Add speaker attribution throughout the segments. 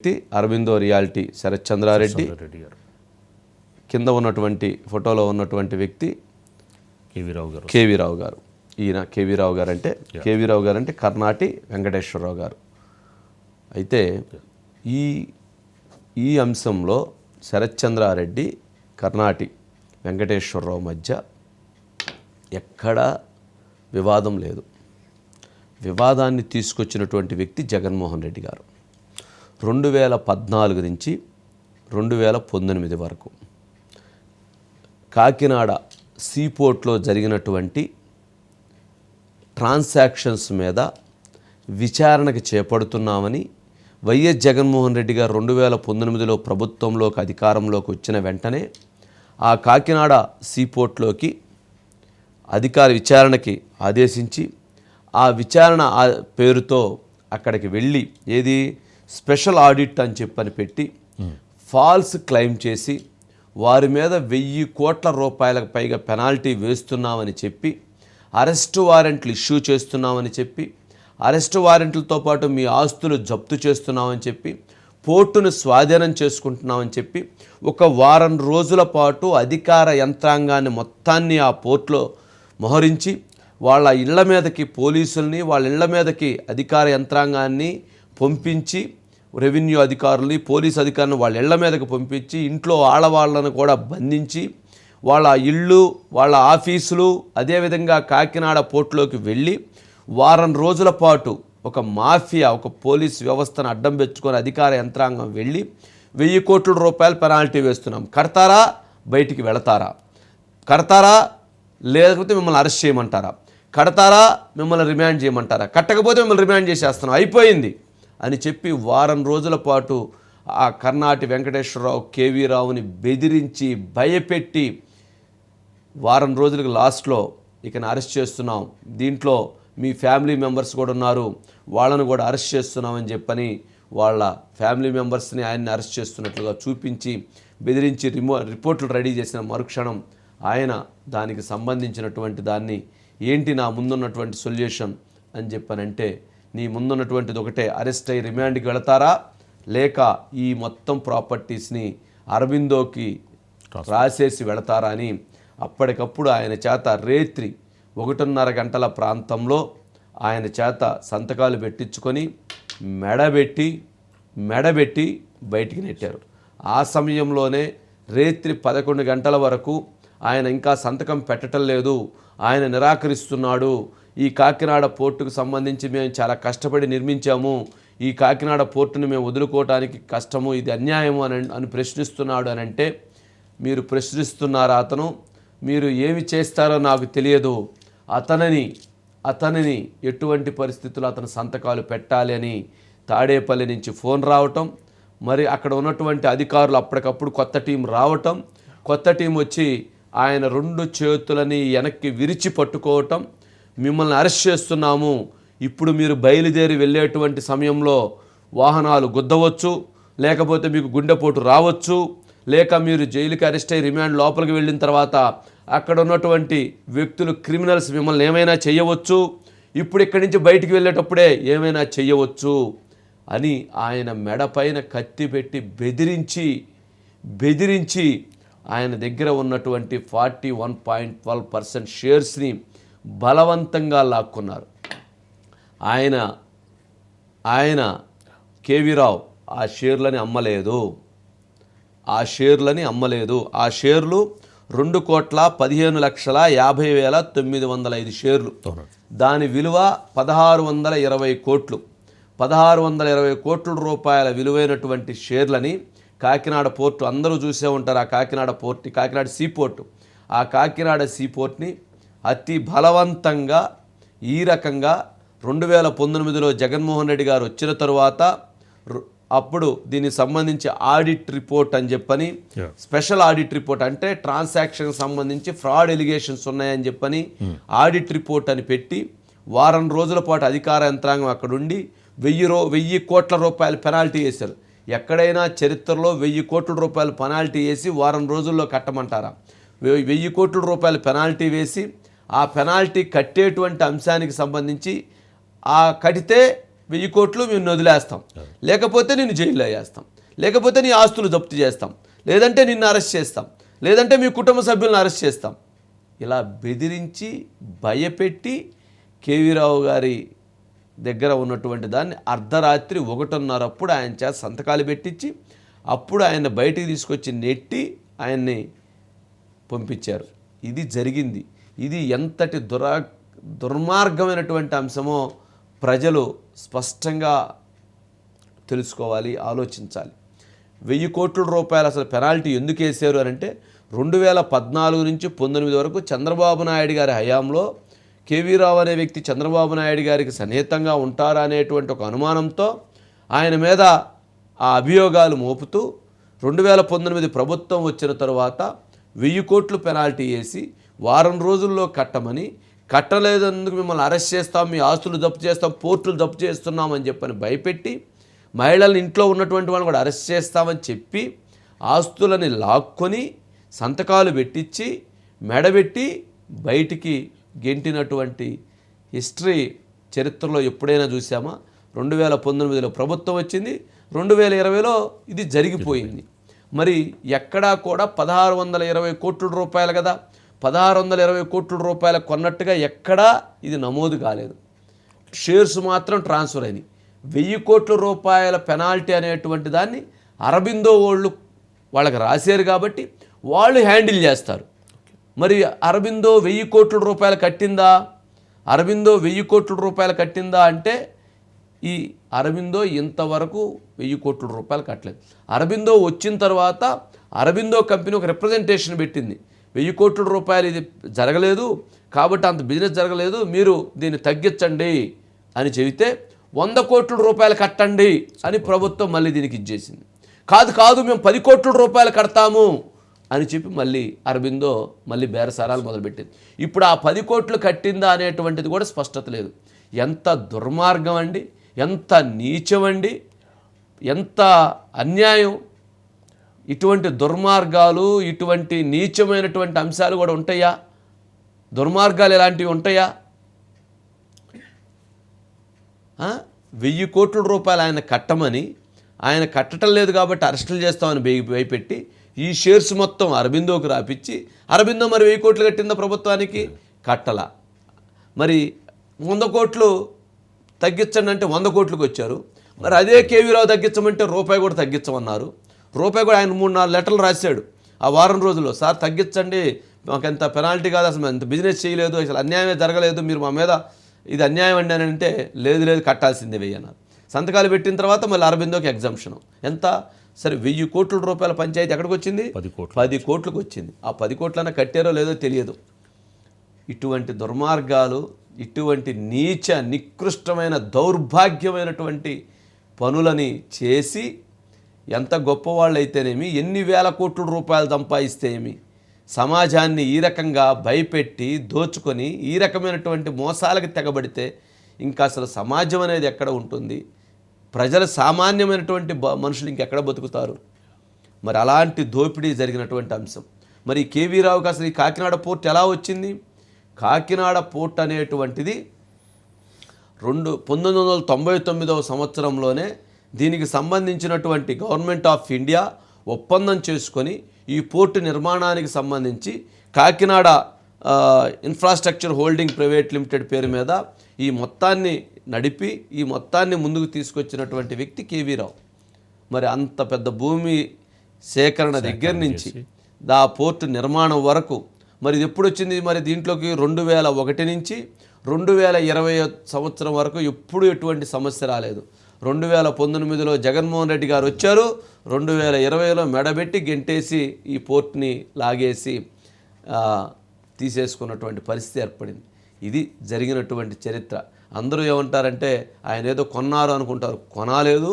Speaker 1: వ్యక్తి అరవిందో రియాలిటీ శరత్ చంద్రారెడ్డి కింద ఉన్నటువంటి ఫోటోలో ఉన్నటువంటి వ్యక్తి
Speaker 2: కేవీ రావు గారు.
Speaker 1: కేవీ రావు గారు. ఈయన కేవీ రావు గారు అంటే కేవీ రావు గారు అంటే కర్ణాటి వెంకటేశ్వరరావు గారు. అయితే ఈ ఈ అంశంలో శరత్ చంద్రారెడ్డి కర్ణాటి వెంకటేశ్వరరావు మధ్య ఎక్కడా వివాదం లేదు. వివాదాన్ని తీసుకొచ్చినటువంటి వ్యక్తి జగన్మోహన్ రెడ్డి గారు. రెండు వేల పద్నాలుగు నుంచి రెండు వేల పంతొమ్మిది వరకు కాకినాడ సీపోర్ట్లో జరిగినటువంటి ట్రాన్సాక్షన్స్ మీద విచారణకు చేపడుతున్నామని వైఎస్ జగన్మోహన్ రెడ్డి గారు రెండు వేల పంతొమ్మిదిలో ప్రభుత్వంలోకి అధికారంలోకి వచ్చిన వెంటనే ఆ కాకినాడ సీపోర్ట్లోకి అధికార విచారణకి ఆదేశించి ఆ విచారణ పేరుతో అక్కడికి వెళ్ళి ఏది స్పెషల్ ఆడిట్ అని చెప్పని పెట్టి ఫాల్స్ క్లెయిమ్ చేసి వారి మీద వెయ్యి కోట్ల రూపాయలకు పైగా పెనాల్టీ వేస్తున్నామని చెప్పి అరెస్ట్ వారెంట్లు ఇష్యూ చేస్తున్నామని చెప్పి అరెస్ట్ వారెంట్లతో పాటు మీ ఆస్తులు జప్తు చేస్తున్నామని చెప్పి పోర్టును స్వాధీనం చేసుకుంటున్నామని చెప్పి ఒక వారం రోజుల పాటు అధికార యంత్రాంగాన్ని మొత్తాన్ని ఆ పోర్టులో మోహరించి వాళ్ళ ఇళ్ళ మీదకి పోలీసుల్ని వాళ్ళ ఇళ్ళ మీదకి అధికార యంత్రాంగాన్ని పంపించి రెవెన్యూ అధికారుల్ని పోలీస్ అధికారులను వాళ్ళ ఇళ్ళ మీదకు పంపించి ఇంట్లో ఆడవాళ్ళను కూడా బంధించి వాళ్ళ ఇళ్ళు వాళ్ళ ఆఫీసులు అదేవిధంగా కాకినాడ పోర్టులోకి వెళ్ళి వారం రోజుల పాటు ఒక మాఫియా ఒక పోలీస్ వ్యవస్థను అడ్డం పెట్టుకొని అధికార యంత్రాంగం వెళ్ళి వెయ్యి కోట్ల రూపాయలు పెనాల్టీ వేస్తున్నాం. కడతారా? బయటికి వెళతారా? కడతారా? లేకపోతే మిమ్మల్ని అరెస్ట్ చేయమంటారా? కడతారా? మిమ్మల్ని రిమాండ్ చేయమంటారా? కట్టకపోతే మిమ్మల్ని రిమాండ్ చేసేస్తున్నాం. అయిపోయింది. అని చెప్పి వారం రోజుల పాటు ఆ కర్ణాటి వెంకటేశ్వరరావు కేవీ రావుని బెదిరించి భయపెట్టి వారం రోజులకు లాస్ట్లో ఇకను అరెస్ట్ చేస్తున్నాం. దీంట్లో మీ ఫ్యామిలీ మెంబర్స్ కూడా ఉన్నారు. వాళ్ళను కూడా అరెస్ట్ చేస్తున్నామని చెప్పని వాళ్ళ ఫ్యామిలీ మెంబర్స్ని ఆయన్ని అరెస్ట్ చేస్తున్నట్లుగా చూపించి బెదిరించి రిమో రిపోర్ట్లు రెడీ చేసిన మరుక్షణం ఆయన దానికి సంబంధించినటువంటి దాన్ని ఏంటి నా ముందున్నటువంటి సొల్యూషన్ అని చెప్పనంటే నీ ముందున్నటువంటిది ఒకటే. అరెస్ట్ అయ్యి రిమాండ్కి వెళతారా? లేక ఈ మొత్తం ప్రాపర్టీస్ని అరవిందోకి రాసేసి వెళతారా అని అప్పటికప్పుడు ఆయన చేత రేత్రి ఒకటిన్నర గంటల ప్రాంతంలో ఆయన చేత సంతకాలు పెట్టించుకొని మెడబెట్టి మెడబెట్టి బయటికి నెట్టారు. ఆ సమయంలోనే రేత్రి పదకొండు గంటల వరకు ఆయన ఇంకా సంతకం పెట్టడం లేదు. ఆయన నిరాకరిస్తున్నాడు. ఈ కాకినాడ పోర్టుకు సంబంధించి మేము చాలా కష్టపడి నిర్మించాము. ఈ కాకినాడ పోర్టును మేము వదులుకోవటానికి కష్టము ఇది అన్యాయము అని అని ప్రశ్నిస్తున్నాడు అని అంటే మీరు ప్రశ్నిస్తున్నారా అతను? మీరు ఏమి చేస్తారో నాకు తెలియదు. అతనిని అతనిని ఎటువంటి పరిస్థితుల్లో అతను సంతకాలు పెట్టాలి అని తాడేపల్లి నుంచి ఫోన్ రావటం మరి అక్కడ ఉన్నటువంటి అధికారులు అప్పటికప్పుడు కొత్త టీం రావటం కొత్త టీం వచ్చి ఆయన రెండు చేతులని వెనక్కి విరిచి పట్టుకోవటం మిమ్మల్ని అరెస్ట్ చేస్తున్నాము. ఇప్పుడు మీరు బయలుదేరి వెళ్ళేటువంటి సమయంలో వాహనాలు గుద్దవచ్చు లేకపోతే మీకు గుండెపోటు రావచ్చు లేక మీరు జైలుకి అరెస్ట్ అయ్యి రిమాండ్ లోపలికి వెళ్ళిన తర్వాత అక్కడ ఉన్నటువంటి వ్యక్తులు క్రిమినల్స్ మిమ్మల్ని ఏమైనా చేయవచ్చు? ఇప్పుడు ఇక్కడి నుంచి బయటికి వెళ్ళేటప్పుడే ఏమైనా చేయవచ్చు? అని ఆయన మెడపైన కత్తి పెట్టి బెదిరించి బెదిరించి ఆయన దగ్గర ఉన్నటువంటి forty one point twelve percent షేర్స్ని బలవంతంగా లాక్కున్నారు. ఆయన ఆయన కేవీరావు ఆ షేర్లని అమ్మలేదు. ఆ షేర్లని అమ్మలేదు. ఆ షేర్లు రెండు కోట్ల పదిహేను లక్షల యాభై వేల తొమ్మిది వందల ఐదు షేర్లు. దాని విలువ పదహారు వందల ఇరవై కోట్లు. పదహారు వందల ఇరవై కోట్ల రూపాయల విలువైనటువంటి షేర్లని కాకినాడ పోర్టు అందరూ చూసే ఉంటారు. ఆ Kakinada port Kakinada sea port ఆ కాకినాడ సీ పోర్ట్ని అతి బలవంతంగా ఈ రకంగా రెండు వేల పంతొమ్మిదిలో జగన్మోహన్ రెడ్డి గారు వచ్చిన తరువాత అప్పుడు దీనికి సంబంధించి ఆడిట్ రిపోర్ట్ అని చెప్పని. స్పెషల్ ఆడిట్ రిపోర్ట్ అంటే ట్రాన్సాక్షన్ సంబంధించి ఫ్రాడ్ ఎలిగేషన్స్ ఉన్నాయని చెప్పని ఆడిట్ రిపోర్ట్ అని పెట్టి వారం రోజుల పాటు అధికార యంత్రాంగం అక్కడ ఉండి వెయ్యి రో వెయ్యి కోట్ల రూపాయలు పెనాల్టీ వేశారు. ఎక్కడైనా చరిత్రలో వెయ్యి కోట్ల రూపాయలు పెనాల్టీ వేసి వారం రోజుల్లో కట్టమంటారా? వెయ్యి కోట్ల రూపాయలు పెనాల్టీ వేసి ఆ పెనాల్టీ కట్టేటువంటి అంశానికి సంబంధించి ఆ కడితే వెయ్యి కోట్లు మేము వదిలేస్తాం. లేకపోతే నేను జైల్లో వేస్తాం. లేకపోతే నీ ఆస్తులు జప్తు చేస్తాం. లేదంటే నిన్ను అరెస్ట్ చేస్తాం. లేదంటే మీ కుటుంబ సభ్యులను అరెస్ట్ చేస్తాం. ఇలా బెదిరించి భయపెట్టి కేవీరావు గారి దగ్గర ఉన్నటువంటి దాన్ని అర్ధరాత్రి ఒకటిన్నరప్పుడు ఆయన చేత సంతకాలు పెట్టించి అప్పుడు ఆయన బయటికి తీసుకొచ్చి నెట్టి ఆయన్ని పంపించారు. ఇది జరిగింది. ఇది ఎంతటి దురా దుర్మార్గమైనటువంటి అంశమో ప్రజలు స్పష్టంగా తెలుసుకోవాలి ఆలోచించాలి. వెయ్యి కోట్ల రూపాయలు అసలు పెనాల్టీ ఎందుకు వేసారు అని అంటే రెండు వేల పద్నాలుగు నుంచి పంతొమ్మిది వరకు చంద్రబాబు నాయుడు గారి హయాంలో కేవీ రావు అనే వ్యక్తి చంద్రబాబు నాయుడు గారికి సన్నిహితంగా ఉంటారా అనేటువంటి ఒక అనుమానంతో ఆయన మీద ఆ అభియోగాలు మోపుతూ రెండు వేల పంతొమ్మిది ప్రభుత్వం వచ్చిన తరువాత వెయ్యి కోట్లు పెనాల్టీ వేసి వారం రోజుల్లో కట్టమని కట్టలేదందుకు మిమ్మల్ని అరెస్ట్ చేస్తాం మీ ఆస్తులు జప్తు చేస్తాం పోర్టులు జప్తు చేస్తున్నామని చెప్పని భయపెట్టి మహిళలను ఇంట్లో ఉన్నటువంటి వాళ్ళని కూడా అరెస్ట్ చేస్తామని చెప్పి ఆస్తులని లాక్కొని సంతకాలు పెట్టించి మెడబెట్టి బయటికి గెంటినటువంటి హిస్టరీ చరిత్రలో ఎప్పుడైనా చూసామా రెండు వేల పంతొమ్మిదిలో ప్రభుత్వం వచ్చింది రెండు వేల ఇరవైలో ఇది జరిగిపోయింది. మరి ఎక్కడా కూడా పదహారు వందల ఇరవై కోట్ల రూపాయలు కదా? పదహారు వందల ఇరవై కోట్ల రూపాయలు కొన్నట్టుగా ఎక్కడా ఇది నమోదు కాలేదు. షేర్స్ మాత్రం ట్రాన్స్ఫర్ అయినాయి. వెయ్యి కోట్ల రూపాయల పెనాల్టీ అనేటువంటి దాన్ని అరబిందో వాళ్ళు వాళ్ళకి రాశారు కాబట్టి వాళ్ళు హ్యాండిల్ చేస్తారు. మరి అరబిందో వెయ్యి కోట్ల రూపాయలు కట్టిందా? అరబిందో వెయ్యి కోట్ల రూపాయలు కట్టిందా అంటే ఈ అరబిందో ఇంతవరకు వెయ్యి కోట్ల రూపాయలు కట్టలేదు. అరబిందో వచ్చిన తర్వాత అరబిందో కంపెనీ ఒక రిప్రజెంటేషన్ పెట్టింది. వెయ్యి కోట్ల రూపాయలు ఇది జరగలేదు కాబట్టి అంత బిజినెస్ జరగలేదు మీరు దీన్ని తగ్గించండి అని చెబితే వంద కోట్ల రూపాయలు కట్టండి అని ప్రభుత్వం మళ్ళీ దీనికి ఇచ్చేసింది కాదు కాదు మేము పది కోట్ల రూపాయలు కడతాము. అని చెప్పి మళ్ళీ అరబిందో మళ్ళీ బేరసారాలు మొదలుపెట్టింది. ఇప్పుడు ఆ పది కోట్లు కట్టిందా అనేటువంటిది కూడా స్పష్టత లేదు. ఎంత దుర్మార్గం అండి ఎంత నీచమండి ఎంత అన్యాయం. ఇటువంటి దుర్మార్గాలు ఇటువంటి నీచమైనటువంటి అంశాలు కూడా ఉంటాయా? దుర్మార్గాలు ఎలాంటివి ఉంటాయా? వెయ్యి కోట్ల రూపాయలు ఆయన కట్టమని ఆయన కట్టడం లేదు కాబట్టి అరెస్టులు చేస్తామని భయపెట్టి ఈ షేర్స్ మొత్తం అరబిందోకి రాపిచ్చి అరబిందో మరి వెయ్యి కోట్లు కట్టిందా ప్రభుత్వానికి? కట్టల. మరి వంద కోట్లు తగ్గించండి అంటే వంద కోట్లకు వచ్చారు. మరి అదే కేవీరావు తగ్గించమంటే రూపాయి కూడా తగ్గించమన్నారు. రూపాయి కూడా ఆయన మూడు నాలుగు లెటర్లు రాశాడు ఆ వారం రోజుల్లో. సార్ తగ్గించండి. మాకు ఎంత పెనాల్టీ కాదు అసలు ఎంత బిజినెస్ చేయలేదు అసలు అన్యాయమే జరగలేదు మీరు మా మీద ఇది అన్యాయం అండి అని అంటే లేదు లేదు కట్టాల్సిందే వెయ్యి అన్నారు. సంతకాలు పెట్టిన తర్వాత మళ్ళీ అరబిందోకి ఎగ్జామ్షన్ ఎంత? సరే వెయ్యి కోట్ల రూపాయల పంచాయతీ ఎక్కడికి వచ్చింది?
Speaker 2: పది కోట్లు
Speaker 1: పది కోట్లకు వచ్చింది. ఆ పది కోట్లన్నా కట్టారో లేదో తెలియదు. ఇటువంటి దుర్మార్గాలు ఇటువంటి నీచ నికృష్టమైన దౌర్భాగ్యమైనటువంటి పనులని చేసి ఎంత గొప్పవాళ్ళైతేనేమి ఎన్ని వేల కోట్ల రూపాయలు సంపాదిస్తే ఏమి సమాజాన్ని ఈ రకంగా భయపెట్టి దోచుకొని ఈ రకమైనటువంటి మోసాలకు తెగబడితే ఇంకా అసలు సమాజం అనేది ఎక్కడ ఉంటుంది? ప్రజలు సామాన్యమైనటువంటి మనుషులు ఇంకెక్కడ బతుకుతారు? మరి అలాంటి దోపిడీ జరిగినటువంటి అంశం. మరి కేవీ రావుకి అసలు ఈ కాకినాడ పోర్ట్ ఎలా వచ్చింది? కాకినాడ పోర్ట్ అనేటువంటిది రెండు పంతొమ్మిది వందల తొంభై తొమ్మిదవ సంవత్సరంలోనే దీనికి సంబంధించినటువంటి గవర్నమెంట్ ఆఫ్ ఇండియా ఒప్పందం చేసుకొని ఈ పోర్టు నిర్మాణానికి సంబంధించి Kakinada infrastructure holding private limited పేరు మీద ఈ మొత్తాన్ని నడిపి ఈ మొత్తాన్ని ముందుకు తీసుకొచ్చినటువంటి వ్యక్తి కేవీ రావు. మరి అంత పెద్ద భూమి సేకరణ దగ్గర నుంచి దా పోర్టు నిర్మాణం వరకు మరి ఇది ఎప్పుడు వచ్చింది మరి దీంట్లోకి రెండు వేల ఒకటి నుంచి రెండు వేల ఇరవై సంవత్సరం వరకు ఎప్పుడు ఎటువంటి సమస్య రాలేదు. రెండు వేల పంతొమ్మిదిలో జగన్మోహన్ రెడ్డి గారు వచ్చారు. రెండు వేల ఇరవైలో మెడబెట్టి గెంటేసి ఈ పోర్ట్ని లాగేసి తీసేసుకున్నటువంటి పరిస్థితి ఏర్పడింది. ఇది జరిగినటువంటి చరిత్ర. అందరూ ఏమంటారంటే ఆయన ఏదో కొన్నారు అనుకుంటారు. కొనాలేదు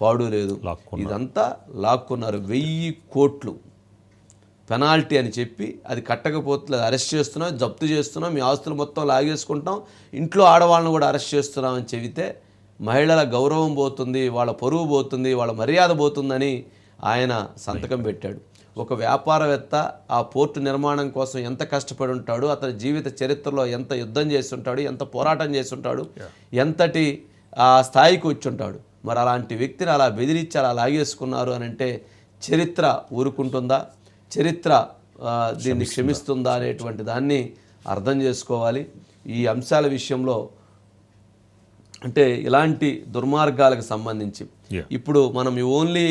Speaker 1: పాడు లేదు. ఇదంతా లాక్కున్నారు. వెయ్యి కోట్లు పెనాల్టీ అని చెప్పి అది కట్టకపోతే అరెస్ట్ చేస్తున్నాం జప్తు చేస్తున్నాం మీ ఆస్తులు మొత్తం లాగేసుకుంటాం ఇంట్లో ఆడవాళ్ళని కూడా అరెస్ట్ చేస్తున్నాం అని చెబితే మహిళల గౌరవం పోతుంది వాళ్ళ పరువు పోతుంది వాళ్ళ మర్యాద పోతుందని ఆయన సంతకం పెట్టాడు. ఒక వ్యాపారవేత్త ఆ పోర్టు నిర్మాణం కోసం ఎంత కష్టపడి ఉంటాడు అతని జీవిత చరిత్రలో ఎంత యుద్ధం చేస్తుంటాడు ఎంత పోరాటం చేస్తుంటాడు ఎంతటి ఆ స్థాయికి వచ్చి ఉంటాడు. మరి అలాంటి వ్యక్తిని అలా బెదిరించి అలా లాగేసుకున్నారు అని అంటే చరిత్ర ఊరుకుంటుందా? చరిత్ర దీన్ని క్షమిస్తుందా? అనేటువంటి దాన్ని అర్థం చేసుకోవాలి. ఈ అంశాల విషయంలో అంటే ఇలాంటి దుర్మార్గాలకు సంబంధించి. ఇప్పుడు మనం ఓన్లీ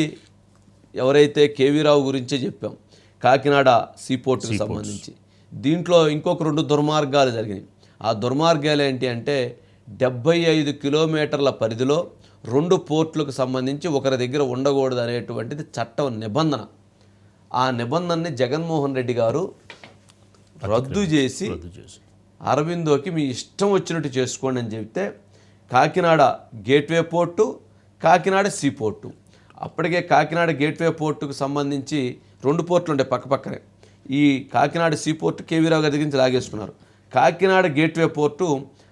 Speaker 1: ఎవరైతే కేవీ రావు గురించే చెప్పాం కాకినాడ సీపోర్ట్కి సంబంధించి. దీంట్లో ఇంకొక రెండు దుర్మార్గాలు జరిగినాయి. ఆ దుర్మార్గాలు ఏంటి అంటే డెబ్బై ఐదు కిలోమీటర్ల పరిధిలో రెండు పోర్టులకు సంబంధించి ఒకరి దగ్గర ఉండకూడదు అనేటువంటిది చట్టం నిబంధన. ఆ నిబంధనని జగన్మోహన్ రెడ్డి గారు రద్దు చేసి
Speaker 2: రద్దు చేసి.
Speaker 1: అరవిందోకి మీ ఇష్టం వచ్చినట్టు చేసుకోండి అని చెప్తే Kakinada gateway port Kakinada sea port. అప్పటికే కాకినాడ గేట్వే పోర్టుకు సంబంధించి రెండు పోర్టులు ఉంటాయి పక్క పక్కనే. ఈ కాకినాడ సీ పోర్టు కేవీరావు గారి దగ్గర నుంచి లాగేసుకున్నారు. Kakinada gateway port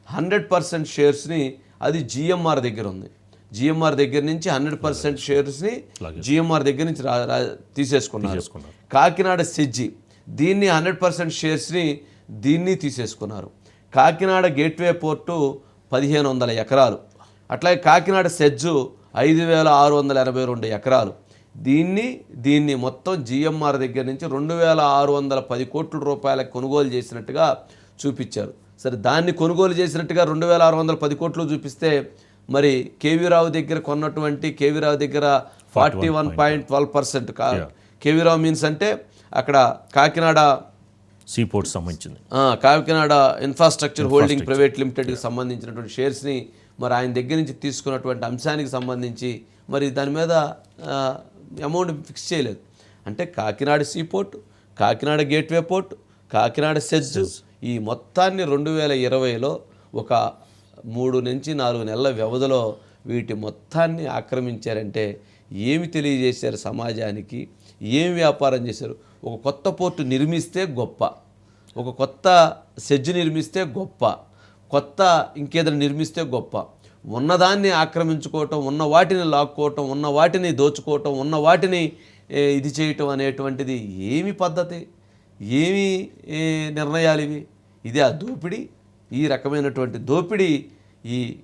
Speaker 1: hundred percent షేర్స్ని అది జిఎంఆర్ దగ్గర ఉంది. జిఎంఆర్ దగ్గర నుంచి హండ్రెడ్ పర్సెంట్ షేర్స్ని జిఎంఆర్ దగ్గర నుంచి తీసేసుకున్నారు. కాకినాడ సెజ్జి దీన్ని హండ్రెడ్ పర్సెంట్ షేర్స్ని దీన్ని తీసేసుకున్నారు. కాకినాడ గేట్వే పోర్టు పదిహేను వందల ఎకరాలు. అట్లాగే కాకినాడ సెజ్జు ఐదు వేల ఆరు వందల ఎనభై రెండు ఎకరాలు. దీన్ని దీన్ని మొత్తం జిఎంఆర్ దగ్గర నుంచి రెండు వేల ఆరు వందల పది కోట్ల రూపాయలకు కొనుగోలు చేసినట్టుగా చూపించారు. సరే దాన్ని కొనుగోలు చేసినట్టుగా రెండు వేల ఆరు వందల పది కోట్లు చూపిస్తే మరి కేవీ రావు దగ్గర కొన్నటువంటి కేవీ రావు దగ్గర forty one point twelve percent కా కేవీ రావు మీన్స్ అంటే అక్కడ కాకినాడ
Speaker 2: సీ పోర్ట్ సంబంధించింది
Speaker 1: కాకినాడ ఇన్ఫ్రాస్ట్రక్చర్ హోల్డింగ్ ప్రైవేట్ లిమిటెడ్కి సంబంధించినటువంటి షేర్స్ని మరి ఆయన దగ్గర నుంచి తీసుకున్నటువంటి అంశానికి సంబంధించి మరి దాని మీద అమౌంట్ ఫిక్స్ చేయలేదు. అంటే Kakinada sea port Kakinada gateway port Kakinada SEZ ఈ మొత్తాన్ని రెండు వేల ఇరవైలో ఒక మూడు నుంచి నాలుగు నెలల వ్యవధిలో వీటి మొత్తాన్ని ఆక్రమించారంటే ఏమి తెలియజేశారు సమాజానికి? ఏం వ్యాపారం చేశారు? ఒక కొత్త పోర్టు నిర్మిస్తే గొప్ప. ఒక కొత్త సెజ్ నిర్మిస్తే గొప్ప. కొత్త ఇంకేదైనా నిర్మిస్తే గొప్ప. ఉన్నదాన్ని ఆక్రమించుకోవటం ఉన్న వాటిని లాక్కోవటం ఉన్న వాటిని దోచుకోవటం ఉన్న వాటిని ఇది చేయటం అనేటువంటిది ఏమి పద్ధతి? ఏమి నిర్ణయాలు ఇవి? ఇదే ఆ దోపిడీ ఈ రకమైనటువంటి దోపిడీ ఈ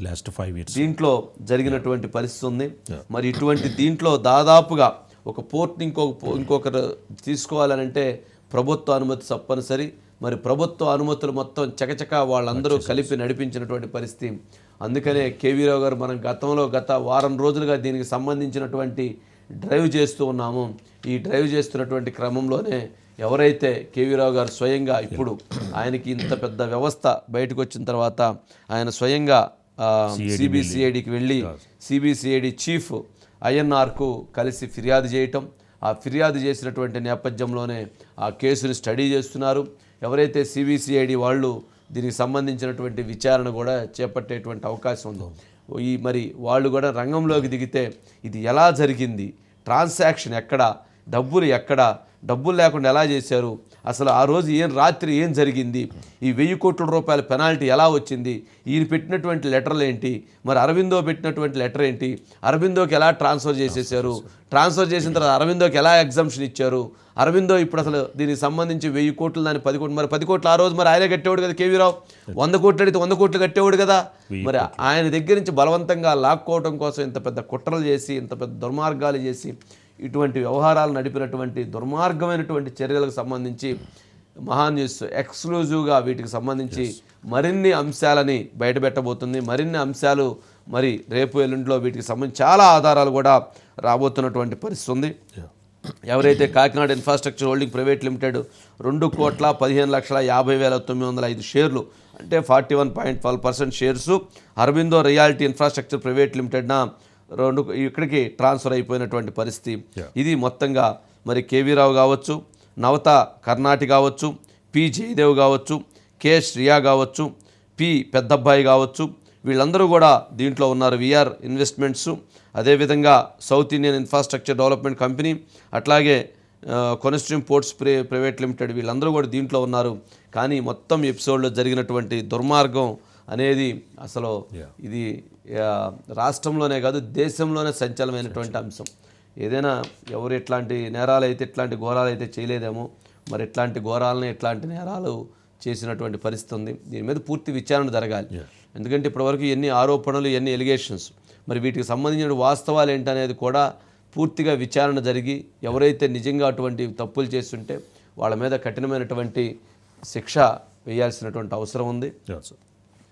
Speaker 2: లాస్ట్ ఫైవ్ ఇయర్స్
Speaker 1: దీంట్లో జరిగినటువంటి పరిస్థితి ఉంది. మరి ఇటువంటి దీంట్లో దాదాపుగా ఒక పోర్ట్ని ఇంకొక పో- ఇంకొకరు తీసుకోవాలనంటే ప్రభుత్వ అనుమతి తప్పనిసరి. మరి ప్రభుత్వ అనుమతులు మొత్తం చకచక వాళ్ళందరూ కలిపి నడిపించినటువంటి పరిస్థితి. అందుకనే కేవీ రావు గారు మనం గతంలో గత వారం రోజులుగా దీనికి సంబంధించినటువంటి డ్రైవ్ చేస్తూ ఉన్నాము. ఈ డ్రైవ్ చేస్తున్నటువంటి క్రమంలోనే ఎవరైతే కేవీ రావు గారు స్వయంగా ఇప్పుడు ఆయనకి ఇంత పెద్ద వ్యవస్థ బయటకు వచ్చిన తర్వాత ఆయన స్వయంగా సిబిసిఐడికి వెళ్ళి. సిబిసిఐడి చీఫ్ ఐఎన్ఆర్కు కలిసి ఫిర్యాదు చేయటం. ఆ ఫిర్యాదు చేసినటువంటి నేపథ్యంలోనే ఆ కేసుని స్టడీ చేస్తున్నారు. ఎవరైతే సిబిసిఐడి వాళ్ళు దీనికి సంబంధించినటువంటి విచారణ కూడా చేపట్టేటువంటి అవకాశం ఉందో. ఈ మరి వాళ్ళు కూడా రంగంలోకి దిగితే ఇది ఎలా జరిగింది? ట్రాన్సాక్షన్ ఎక్కడ? డబ్బులు ఎక్కడ? డబ్బులు లేకుండా ఎలా చేశారు? అసలు ఆ రోజు ఏం రాత్రి ఏం జరిగింది? ఈ వెయ్యి కోట్ల రూపాయల పెనాల్టీ ఎలా వచ్చింది? ఈయన పెట్టినటువంటి లెటర్లు ఏంటి? మరి అరవిందో పెట్టినటువంటి లెటర్ ఏంటి? అరవిందోకి ఎలా ట్రాన్స్ఫర్ చేసేసారు? ట్రాన్స్ఫర్ చేసిన తర్వాత అరవిందోకి ఎలా ఎగ్జామ్షన్ ఇచ్చారు? అరవిందో ఇప్పుడు అసలు దీనికి సంబంధించి వెయ్యి కోట్లు దాని పది కోట్లు మరి పది కోట్లు ఆ రోజు మరి ఆయనే కట్టేవాడు కదా కేవీ రావు? వంద కోట్లు అడిగితే వంద కోట్లు కట్టేవాడు కదా? మరి ఆయన దగ్గర నుంచి బలవంతంగా లాక్కోవడం కోసం ఇంత పెద్ద కుట్రలు చేసి ఇంత పెద్ద దుర్మార్గాలు చేసి ఇటువంటి వ్యవహారాలు నడిపినటువంటి దుర్మార్గమైనటువంటి చర్యలకు సంబంధించి మహా న్యూస్ ఎక్స్క్లూజివ్గా వీటికి సంబంధించి మరిన్ని అంశాలని బయటపెట్టబోతుంది. మరిన్ని అంశాలు మరి రేపు ఎల్లుండిలో వీటికి సంబంధించి చాలా ఆధారాలు కూడా రాబోతున్నటువంటి పరిస్థితి ఉంది ఎవరైతే Kakinada infrastructure holding private limited రెండు కోట్ల పదిహేను లక్షల యాభై వేల తొమ్మిది వందల ఐదు షేర్లు అంటే forty one point twelve percent shares Aurobindo reality infrastructure private లిమిటెడ్న రెండు ఇక్కడికి ట్రాన్స్ఫర్ అయిపోయినటువంటి పరిస్థితి. ఇది మొత్తంగా మరి కేవీ రావు కావచ్చు నవత కర్ణాటి కావచ్చు పి. జయదేవ్ కావచ్చు కె. శ్రియా కావచ్చు పి. పెద్దబ్బాయి కావచ్చు. వీళ్ళందరూ కూడా దీంట్లో ఉన్నారు. VR investments. అదేవిధంగా south Indian infrastructure development company అట్లాగే కొనస్ట్రీమ్ పోర్ట్స్ ప్రే ప్రైవేట్ లిమిటెడ్ వీళ్ళందరూ కూడా దీంట్లో ఉన్నారు. కానీ మొత్తం ఎపిసోడ్లో జరిగినటువంటి దుర్మార్గం అనేది అసలు ఇది రాష్ట్రంలోనే కాదు దేశంలోనే సంచలనమైనటువంటి అంశం. ఏదైనా ఎవరు ఎట్లాంటి నేరాలు అయితే ఇట్లాంటి ఘోరాలు అయితే చేయలేదేమో మరి ఇట్లాంటి ఘోరాలని ఇట్లాంటి నేరాలు చేసినటువంటి పరిస్థితి ఉంది. దీని మీద పూర్తి విచారణ జరగాలి. ఎందుకంటే ఇప్పటివరకు ఎన్ని ఆరోపణలు ఎన్ని ఎలిగేషన్స్ మరి వీటికి సంబంధించిన వాస్తవాలు ఏంటనేది కూడా పూర్తిగా విచారణ జరిగి ఎవరైతే నిజంగా అటువంటి తప్పులు చేస్తుంటే వాళ్ళ మీద కఠినమైనటువంటి శిక్ష వేయాల్సినటువంటి అవసరం ఉంది.